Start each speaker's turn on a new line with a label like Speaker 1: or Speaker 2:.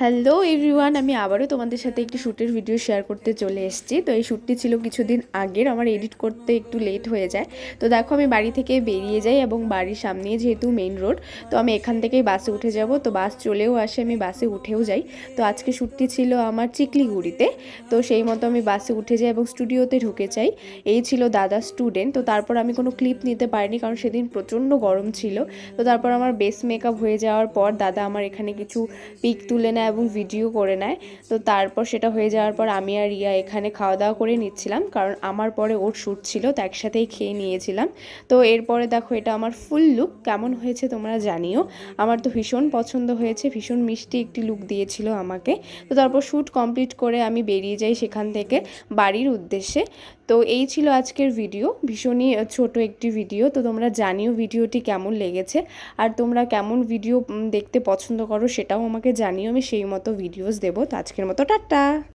Speaker 1: Hello everyone আমি আবারও তোমাদের সাথে একটি শ্যুটের ভিডিও শেয়ার করতে চলে এসেছি। তো এই শ্যুটটি ছিল কিছুদিন আগের। আমার এডিট করতে একটু লেট হয়ে যায়। তো দেখো, আমি বাড়ি থেকে বেরিয়ে যাই এবং বাড়ির সামনে যেহেতু মেইন রোড তো আমি এখান থেকেই বাসে উঠে যাব। তো বাস চলেও আসে, আমি বাসে উঠেও যাই। তো আজকে শ্যুটটি ছিল আমার চিকলিগুড়িতে। তো সেই মতো আমি বাসে উঠে যাই এবং স্টুডিওতে ঢুকে যাই। এই ছিল দাদা স্টুডেন্ট তো তারপর আমি কোনো ক্লিপ নিতে পারিনি, কারণ সেদিন প্রচণ্ড গরম ছিল। তো তারপর আমার বেস মেকআপ হয়ে যাওয়ার পর দাদা আমার এখানে কিছু পিক তুলে নেয় এবং ভিডিও করে নেয়। তো তারপর সেটা হয়ে যাওয়ার পর আমি আর রিয়া এখানে খাওয়া দাওয়া করে নিচ্ছিলাম। কারণ আমার পরে ওর শ্যুট ছিল, তো একসাথেই খেয়ে নিয়েছিলাম। তো এরপরে দেখো এটা আমার ফুল লুক কেমন হয়েছে তোমরা জানিও। আমার তো ভীষণ পছন্দ হয়েছে, ভীষণ মিষ্টি একটি লুক দিয়েছিল আমাকে। তো তারপর শ্যুট কমপ্লিট করে আমি বেরিয়ে যাই সেখান থেকে বাড়ির উদ্দেশ্যে। তো এই ছিল আজকের ভিডিও ভীষণই ছোট একটি ভিডিও তো তোমরা জানিও ভিডিওটি কেমন লেগেছে। আর তোমরা কেমন ভিডিও দেখতে পছন্দ করো সেটাও আমাকে জানিও। আমি সেই মতো ভিডিওস দেবো। তো আজকের মতো টাটা!